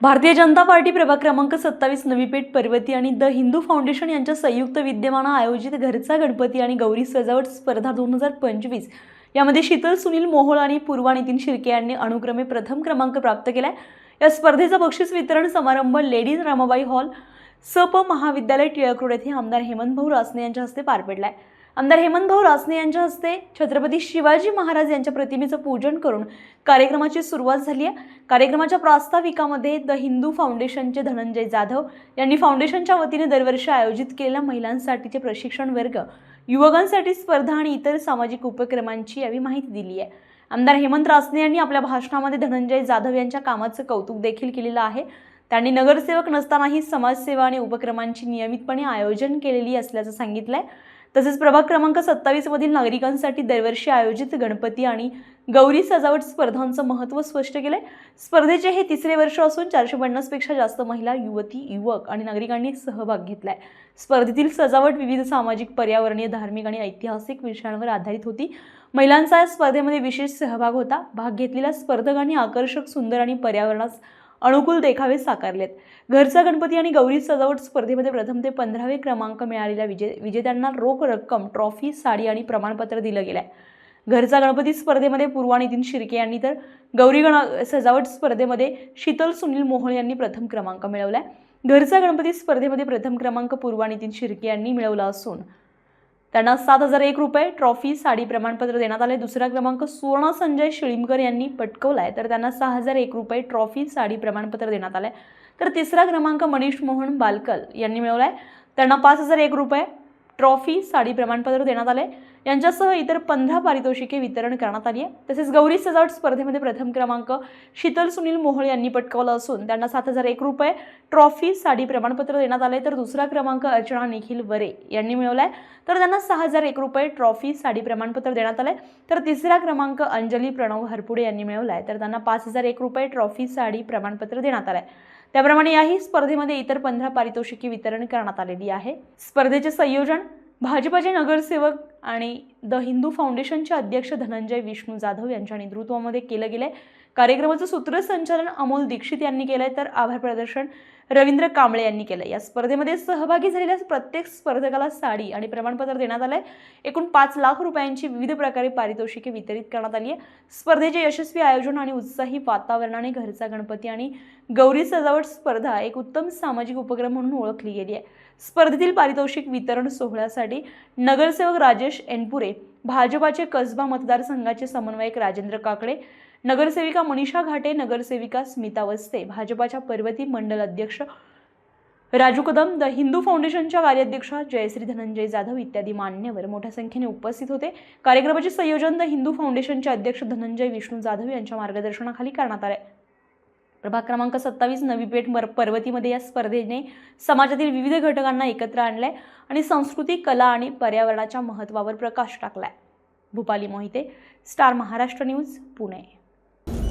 Bharatiya Janata party प्रभाग क्रमांक सत्तावीस नवीपेठ पर्वती आणि द हिंदू फाउंडेशन यांच्या संयुक्त विद्यमानं आयोजित घरचा गणपती आणि गौरी सजावट स्पर्धा दोन हजार पंचवीस. यामध्ये शीतल सुनील मोहोळ आणि पूर्वा नितीन शिर्के यांनी अनुक्रमे प्रथम क्रमांक प्राप्त केला या स्पर्धेचा बक्षीस वितरण समारंभ लेडीज रामाबाई हॉल सप महाविद्यालय टिळक रोड येथे आमदार हेमंत भाऊ रासने यांच्या हस्ते पार पडलाय. आमदार हेमंत भाऊ रासने यांच्या हस्ते छत्रपती शिवाजी महाराज यांच्या प्रतिमेचं पूजन करून कार्यक्रमाची सुरुवात झाली आहे. कार्यक्रमाच्या प्रास्ताविकामध्ये द हिंदू फाउंडेशनचे धनंजय जाधव यांनी फाउंडेशनच्या वतीने दरवर्षी आयोजित केलेल्या महिलांसाठीचे प्रशिक्षण वर्ग युवकांसाठी स्पर्धा आणि इतर सामाजिक उपक्रमांची यावेळी माहिती दिली आहे. आमदार हेमंत रासने यांनी आपल्या भाषणामध्ये धनंजय जाधव यांच्या कामाचं कौतुक देखील केलेलं आहे. त्यांनी नगरसेवक नसतानाही समाजसेवा आणि उपक्रमांची नियमितपणे आयोजन केलेली असल्याचं सांगितलं आहे तसेच प्रभाग क्रमांक सत्तावीस मधील नागरिकांसाठी दरवर्षी आयोजित गणपती आणि गौरी सजावट स्पर्धांचं महत्त्व स्पष्ट केलंय. स्पर्धेचे हे तिसरे वर्ष असून चारशे पन्नासपेक्षा जास्त महिला युवती युवक आणि नागरिकांनी सहभाग घेतलाय. स्पर्धेतील सजावट विविध सामाजिक पर्यावरणीय धार्मिक आणि ऐतिहासिक विषयांवर आधारित होती. महिलांचा या स्पर्धेमध्ये विशेष सहभाग होता. भाग घेतलेल्या स्पर्धकांनी आकर्षक सुंदर आणि पर्यावरणास अनुकूल देखावे साकारलेत. घरचा गणपती आणि गौरी सजावट स्पर्धेमध्ये प्रथम ते पंधरावे क्रमांक मिळालेल्या विजे विजेत्यांना रोख रक्कम ट्रॉफी साडी आणि प्रमाणपत्र दिलं गेलं आहे घरचा गणपती स्पर्धेमध्ये पूर्वा नितीन शिर्के यांनी तर गौरी गण सजावट स्पर्धेमध्ये शीतल सुनील मोहोळ यांनी प्रथम क्रमांक मिळवला आहे घरचा गणपती स्पर्धेमध्ये प्रथम क्रमांक पूर्वा नितीन शिर्के यांनी मिळवला असून त्यांना सात हजार एक रुपये ट्रॉफी साडी प्रमाणपत्र देण्यात आले. दुसरा क्रमांक सुवर्ण संजय शिळीमकर यांनी पटकवला आहे तर त्यांना सहा हजार एक रुपये ट्रॉफी साडी प्रमाणपत्र देण्यात आलं आहे तर तिसरा क्रमांक मनीष मोहन बालकल यांनी मिळवला आहे त्यांना पाच हजार एक रुपये ट्रॉफी साडी प्रमाणपत्र देण्यात आले यांच्यासह इतर पंधरा पारितोषिके वितरण करण्यात आली आहे. तसेच गौरी सजावट स्पर्धेमध्ये प्रथम क्रमांक शीतल सुनील मोहोळ यांनी पटकावला असून त्यांना सात हजार एक रुपये ट्रॉफी साडी प्रमाणपत्र देण्यात आले तर दुसरा क्रमांक अर्चना निखिल वरे यांनी मिळवलाय. तर त्यांना सहा हजार एक रुपये ट्रॉफी साडी प्रमाणपत्र देण्यात आले तर तिसरा क्रमांक अंजली प्रणव हरपुडे यांनी मिळवलाय. तर त्यांना पाच हजार एक रुपये ट्रॉफी साडी प्रमाणपत्र देण्यात आलं आहे त्याप्रमाणे याही स्पर्धेमध्ये इतर पंधरा पारितोषिके वितरण करण्यात आलेली आहे. स्पर्धेचे संयोजन भाजपाचे नगरसेवक आणि द हिंदू फाउंडेशनचे अध्यक्ष धनंजय विष्णू जाधव यांच्या नेतृत्वामध्ये केलं गेलंय. कार्यक्रमाचं सूत्रसंचालन अमोल दीक्षित यांनी केलंय. तर आभार प्रदर्शन रवींद्र कांबळे यांनी केलं या स्पर्धेमध्ये सहभागी झालेल्या प्रत्येक स्पर्धकाला साडी आणि प्रमाणपत्र देण्यात आलं आहे एकूण पाच लाख रुपयांची विविध प्रकारे पारितोषिके वितरित करण्यात आली आहे. स्पर्धेचे यशस्वी आयोजन आणि उत्साही वातावरणाने घरचा गणपती आणि गौरी सजावट स्पर्धा एक उत्तम सामाजिक उपक्रम म्हणून ओळखली गेली आहे. स्पर्धेतील पारितोषिक वितरण सोहळ्यासाठी नगरसेवक राजेश एनपुरे भाजपाचे कसबा मतदारसंघाचे समन्वयक राजेंद्र काकडे नगरसेविका मनीषा घाटे नगरसेविका स्मिता वस्ते भाजपाच्या पर्वती मंडल अध्यक्ष राजू कदम द हिंदू फाउंडेशनच्या कार्याध्यक्षा जयश्री धनंजय जाधव इत्यादी मान्यवर. मोठ्या संख्येने उपस्थित होते. कार्यक्रमाचे संयोजन द हिंदू फाउंडेशनचे अध्यक्ष धनंजय विष्णू जाधव यांच्या मार्गदर्शनाखाली करण्यात आले. प्रभाग क्रमांक सत्तावीस नवी पेठ मर पर्वतीमध्ये या स्पर्धेने समाजातील विविध घटकांना एकत्र आणलंय आणि संस्कृती कला आणि पर्यावरणाच्या महत्त्वावर प्रकाश टाकलाय. Bhupali Mohite star Maharashtra news Pune.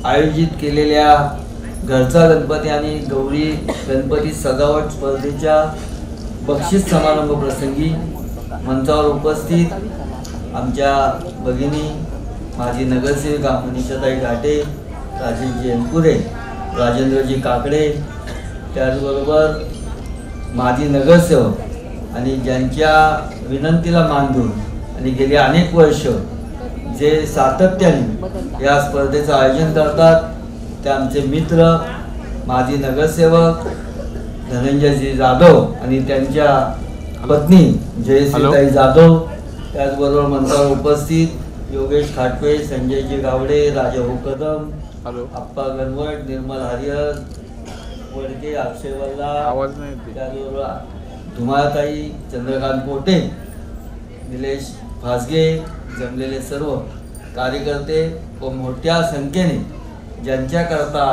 आयोजित केलेल्या घरचा गणपती आणि गौरी गणपती सजावट स्पर्धेच्या बक्षीस समारंभ प्रसंगी मंचावर उपस्थित आमच्या भगिनी माजी नगरसेविका मनीषाताई घाटे राजेशजी एनपुरे राजेंद्रजी काकडे त्याचबरोबर माजी नगरसेवक आणि ज्यांच्या विनंतीला मान देऊन आणि गेली अनेक वर्ष जे सातत्याने या स्पर्धेचं आयोजन करतात ते आमचे मित्र माजी नगरसेवक धनंजयजी जाधव आणि त्यांच्या पत्नी जयश्रीताई जाधव. त्याचबरोबर मंचावर उपस्थित योगेश खाटवे संजयजी गावडे राजा हो कदम हॅलो. आप्पा गणवट निर्मल हरिहर वडके अक्षय वल्ला त्याचबरोबर धुमाळताई चंद्रकांत पोटे निलेश फासगे जमलेले सर्व कार्यकर्ते व मोठ्या संख्येने ज्यांच्याकरता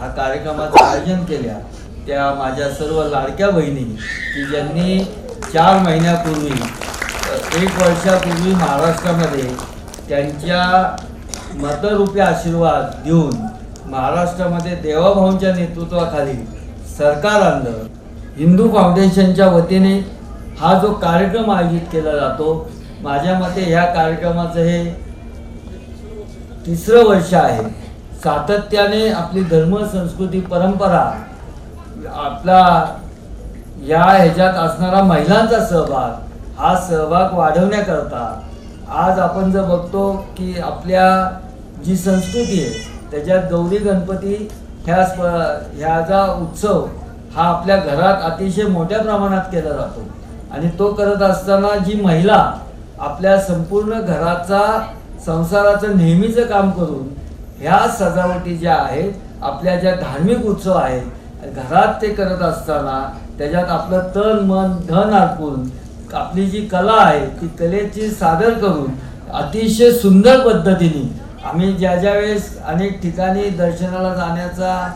हा कार्यक्रमाचं आयोजन केल्या त्या माझ्या सर्व लाडक्या बहिणी की ज्यांनी चार महिन्यापूर्वी एक वर्षापूर्वी महाराष्ट्रामध्ये त्यांच्या मतरूपी आशीर्वाद देऊन महाराष्ट्रामध्ये देवाभाऊंच्या नेतृत्वाखाली सरकार आणलं. हिंदू फाउंडेशनच्या वतीने हा जो कार्यक्रम आयोजित केला जातो माझ्या मते ह्या कार्यक्रमाचं हे तिसरं वर्ष आहे. सातत्याने आपली धर्म संस्कृती परंपरा आपला या ह्याच्यात असणारा महिलांचा सहभाग हा सहभाग वाढवण्याकरता आज आपण जर बघतो की आपल्या जी संस्कृती आहे त्याच्यात गौरी गणपती ह्या स्प ह्याचा उत्सव हा आपल्या घरात अतिशय मोठ्या प्रमाणात केला जातो. आणि तो करत असताना जी महिला आपल्या संपूर्ण घराचा संसाराचं नेहमीचं काम करून ह्या सजावटी ज्या आहेत आपल्या ज्या धार्मिक उत्सव आहेत घरात ते करत असताना त्याच्यात आपलं तन मन धन अर्पून आपली जी कला आहे ती कलेची सादर करून अतिशय सुंदर पद्धतीने आम्ही ज्या ज्या वेळेस अनेक ठिकाणी दर्शनाला जाण्याचा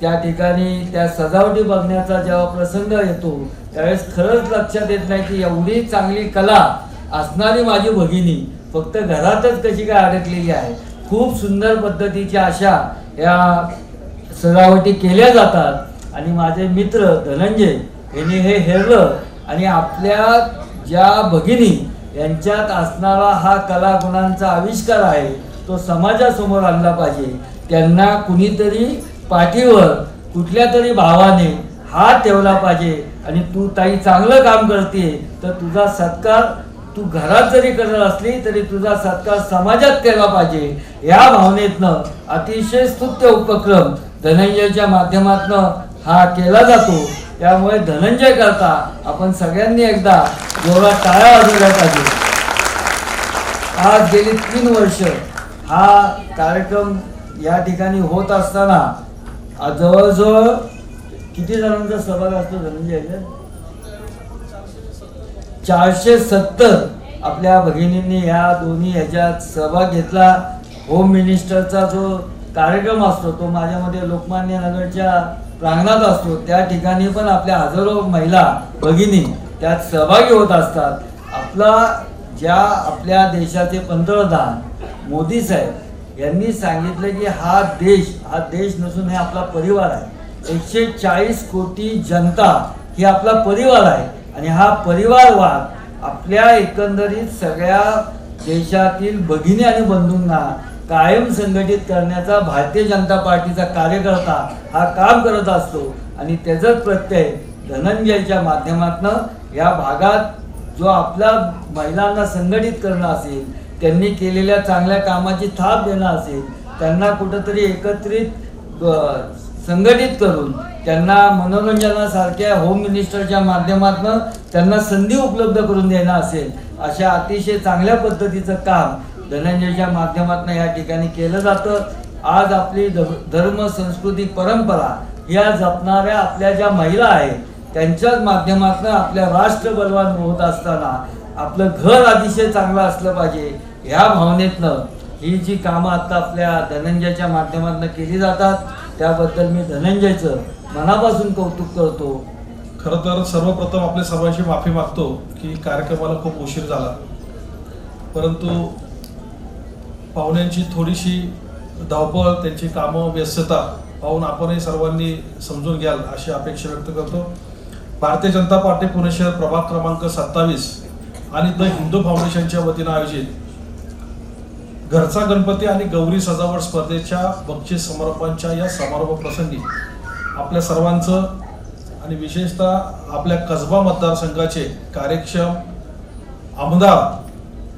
त्या ठिकाणी त्या सजावटी बघण्याचा जेव्हा प्रसंग येतो त्यावेळेस खरंच लक्षात येत नाही की एवढी चांगली कला असणारी माझी भगिनी फक्त घरातच कशी काय अडकलेली आहे? खूप सुंदर पद्धतीच्या अशा या सजावटी केल्या जातात. आणि माझे मित्र धनंजय यांनी हे हेरलं आणि आपल्या ज्या भगिनी यांच्यात असणारा हा कलागुणांचा आविष्कार आहे तो समाजासमोर आणला पाहिजे. त्यांना कुणीतरी पाठीवर कुठल्या तरी भावाने हात ठेवला पाहिजे. आणि तू ताई चांगलं काम करते तर तुझा सत्कार तू घरात जरी करत असली तरी तुझा सत्कार समाजात केला पाहिजे. या भावनेतनं अतिशय स्तुत्य उपक्रम धनंजयच्या माध्यमातनं हा केला जातो. त्यामुळे धनंजय करता आपण सगळ्यांनी एकदा जोरात टाळ्या वाजवल्या पाहिजे. आज गेली तीन वर्ष हा कार्यक्रम या ठिकाणी होत असताना जवळजवळ किती जणांचा सहभाग असतो धनंजय याच्यात? चारशे सत्तर आपल्या भगिनींनी ह्या दोन्ही ह्याच्यात सहभाग घेतला. होम मिनिस्टरचा जो कार्यक्रम असतो तो माझ्यामध्ये लोकमान्य नगरच्या प्रांगणात असतो. त्या ठिकाणी पण आपल्या हजारो महिला भगिनी त्यात सहभागी होत असतात. आपला ज्या आपल्या देशाचे पंतप्रधान मोदी साहेब यांनी सांगितलं की हा देश हा देश नसून हे आपला परिवार आहे. एकशे चाळीस कोटी जनता ही आपला परिवार आहे. आणि हा परिवारवाद आपल्या एकंदरीत सगळ्या देशातील भगिनी आणि बंधूंना कायम संघटित करण्याचा भारतीय जनता पार्टीचा कार्यकर्ता हा काम करत असतो. आणि त्याचाच प्रत्यय धनंजयच्या माध्यमातनं या भागात जो आपल्या महिलांना संघटित करणं असेल त्यांनी केलेल्या चांगल्या कामाची थाप देणं असेल त्यांना कुठंतरी एकत्रित संघटित करून त्यांना मनोरंजनासारख्या होम मिनिस्टरच्या माध्यमातून त्यांना संधी उपलब्ध करून देणं असेल अशा अतिशय चांगल्या पद्धतीचं काम धनंजयच्या माध्यमातून या ठिकाणी केलं जातं. आज आपली ध- धर्म संस्कृती परंपरा या जपणाऱ्या आपल्या ज्या महिला आहेत त्यांच्याच माध्यमातून आपल्या राष्ट्र बलवान होत असताना आपलं घर अतिशय चांगलं असलं पाहिजे ह्या भावनेतनं ही जी कामं आता आपल्या धनंजयच्या माध्यमातून केली जातात त्याबद्दल मी धनंजयचं मनापासून कौतुक करतो. खरं तर सर्वप्रथम आपल्या सर्वांची माफी मागतो की कार्यक्रमाला खूप उशीर झाला. परंतु पाहुण्यांची थोडीशी धावपळ त्यांची कामं व्यस्तता पाहून आपणही सर्वांनी समजून घ्याल अशी अपेक्षा व्यक्त करतो. भारतीय जनता पार्टी पुणे शहर प्रभाग क्रमांक सत्तावीस आणि द हिंदू फाउंडेशनच्या वतीनं आयोजित घरचा गणपती आणि गौरी सजावट स्पर्धेच्या बक्षीस समारोपांच्या या समारोप प्रसंगी आपल्या सर्वांचं आणि विशेषतः आपल्या कसबा मतदारसंघाचे कार्यक्षम आमदार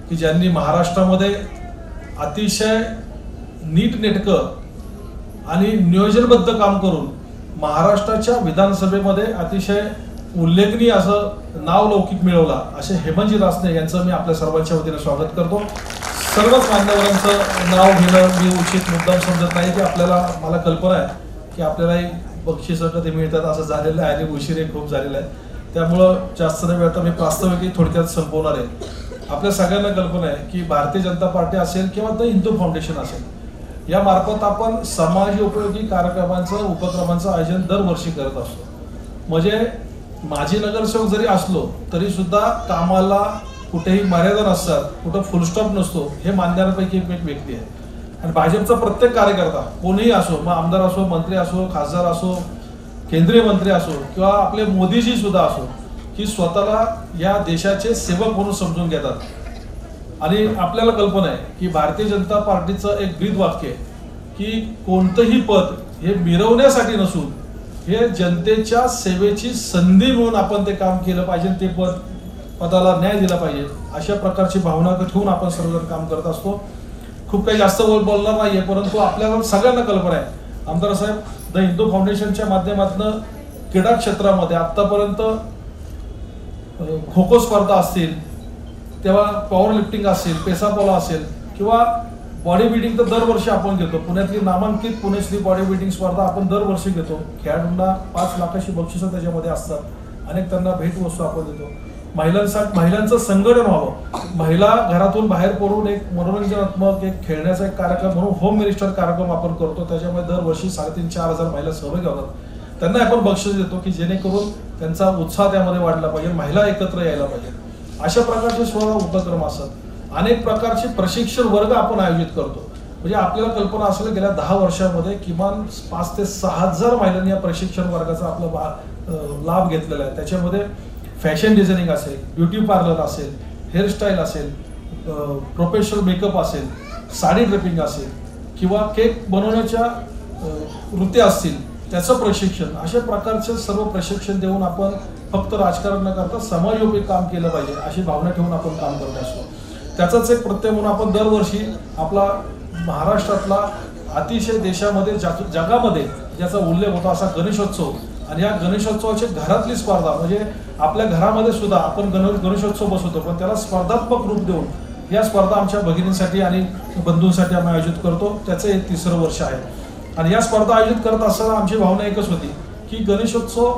की ज्यांनी महाराष्ट्रामध्ये अतिशय नीटनेटकं आणि नियोजनबद्ध काम करून महाराष्ट्राच्या विधानसभेमध्ये अतिशय उल्लेखनीय असं नाव लौकिक मिळवला असे हेमंतजी रासने यांचं मी आपल्या सर्वांच्या वतीने स्वागत करतो. सर्वच मान्यवरांचं नाव घेणं मी उचित मुद्दाम समजत नाही. की आपल्याला मला कल्पना आहे की आपल्यालाही बक्षिसं कधी मिळतात असं झालेलं आहे. आणि उशीरही खूप झालेलं आहे. त्यामुळं जास्त न वेळ मी प्रास्ताविकही थोडक्यात संपवणार आहे. आपल्या सगळ्यांना कल्पना आहे की भारतीय जनता पार्टी असेल किंवा द हिंदू फाउंडेशन असेल या मार्फत आपण समाज उपयोगी कार्यक्रमांचं उपक्रमांचं आयोजन दरवर्षी करत असतो. म्हणजे माजी नगरसेवक जरी असलो तरी सुद्धा कामाला कुठेही मर्यादा नसतात कुठं फुलस्टॉप नसतो हे मानणाऱ्यांपैकी एक व्यक्ती आहे. आणि भाजपचा प्रत्येक कार्यकर्ता कोणीही असो मग आमदार असो मंत्री असो खासदार असो केंद्रीय मंत्री असो किंवा आपले मोदीजी सुद्धा असो की स्वतःला या देशाचे सेवक म्हणून समजून घेतात. आणि आपल्याला कल्पना आहे की भारतीय जनता पार्टीचं एक ब्रीद वाक्य आहे की कोणतंही पद हे मिरवण्यासाठी नसून हे जनतेच्या सेवेची संधी म्हणून आपण ते काम केलं पाहिजे ते पद पदाला न्याय दिला पाहिजे. अशा प्रकारची भावना ठेवून आपण सर्वजण काम करत असतो. खूप काही जास्त बोल बोलणार नाहीये परंतु आपल्याला सगळ्यांना कल्पना आहे. आमदार साहेब द हिंदू फाउंडेशनच्या माध्यमातून क्रीडा क्षेत्रामध्ये आतापर्यंत खो खो स्पर्धा असतील तेव्हा पॉवर लिफ्टिंग असेल पेसापोला असेल किंवा बॉडी बिल्डिंग तर दरवर्षी आपण घेतो. पुण्यातली नामांकित पुण्यातली बॉडी बिल्डिंग स्पर्धा आपण दरवर्षी घेतो. खेळाडूंना पाच लाखाची बक्षिसं त्याच्यामध्ये असतात. अनेक त्यांना भेटवस्तू आपण देतो. महिलांसाठी महिलांचं संघटन व्हावं. महिला घरातून बाहेर पडून एक मनोरंजनात्मक एक खेळण्याचा एक कार्यक्रम म्हणून होम मिनिस्टर कार्यक्रम आपण करतो. त्याच्यामध्ये दरवर्षी साडेतीन चार हजार महिला सहभागी होतात. त्यांना आपण बक्षीस देतो की जेणेकरून त्यांचा उत्साह त्यामध्ये वाढला पाहिजे महिला एकत्र यायला पाहिजे. अशा प्रकारचे स्वतः उपक्रम असतात. अनेक प्रकारचे प्रशिक्षण वर्ग आपण आयोजित करतो. म्हणजे आपल्याला कल्पना असेल गेल्या दहा वर्षामध्ये किमान पाच ते सहा हजार महिलांनी या प्रशिक्षण वर्गाचा आपला लाभ घेतलेला आहे. त्याच्यामध्ये फॅशन डिझायनिंग असेल ब्युटी पार्लर असेल हेअरस्टाईल असेल प्रोफेशनल मेकअप असेल साडी ड्रेपिंग असेल किंवा केक बनवण्याच्या वृत्त्या वृत्ती असतील त्याचं प्रशिक्षण अशा प्रकारचे सर्व प्रशिक्षण देऊन आपण फक्त राजकारण न करता समाजोपयोगी काम केलं पाहिजे अशी भावना ठेवून आपण काम करत असतो. त्याचाच एक प्रत्यय म्हणून आपण दरवर्षी आपला महाराष्ट्रातला अतिशय देशामध्ये जग जगामध्ये ज्याचा उल्लेख होता असा गणेशोत्सव आणि या गणेशोत्सवाची घरातली स्पर्धा म्हणजे आपल्या घरामध्ये सुद्धा आपण गण गणेशोत्सव बसवतो पण त्याला स्पर्धात्मक रूप देऊन या स्पर्धा आमच्या भगिनींसाठी आणि बंधूंसाठी आम्ही आयोजित करतो. त्याचं एक तिसरं वर्ष आहे. आणि या स्पर्धा आयोजित करत असताना आमची भावना एकच होती की गणेशोत्सव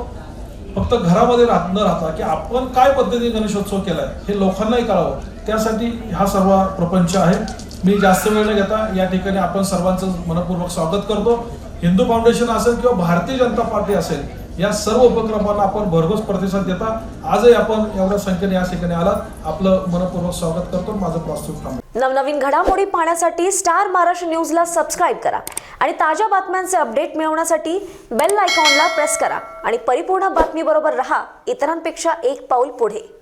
फक्त घरामध्ये राहत न राहता की आपण काय पद्धतीने गणेशोत्सव केलाय हे लोकांनाही कळावं. त्यासाठी हा सर्व प्रपंच आहे. मी जास्त वेळ न घेता या ठिकाणी आपण सर्वांचं मनपूर्वक स्वागत करतो. हिंदू फाउंडेशन असेल किंवा भारतीय जनता पार्टी असेल या सर्व उपक्रमांना आपण भरघोस प्रतिसाद देता. आजही आपण एवढ्या संख्येने या ठिकाणी आलात. आपलं मनपूर्वक स्वागत करतो. माझं प्रस्तुत थांबतो नवनवीन घडामोडी पाहण्यासाठी स्टार महाराष्ट्र न्यूजला सबस्क्राईब करा आणि ताज्या बातम्यांचे अपडेट मिळवण्यासाठी बेल आयकॉनला प्रेस करा. आणि परिपूर्ण बातमीबरोबर रहा. इतरांपेक्षा एक पाऊल पुढे.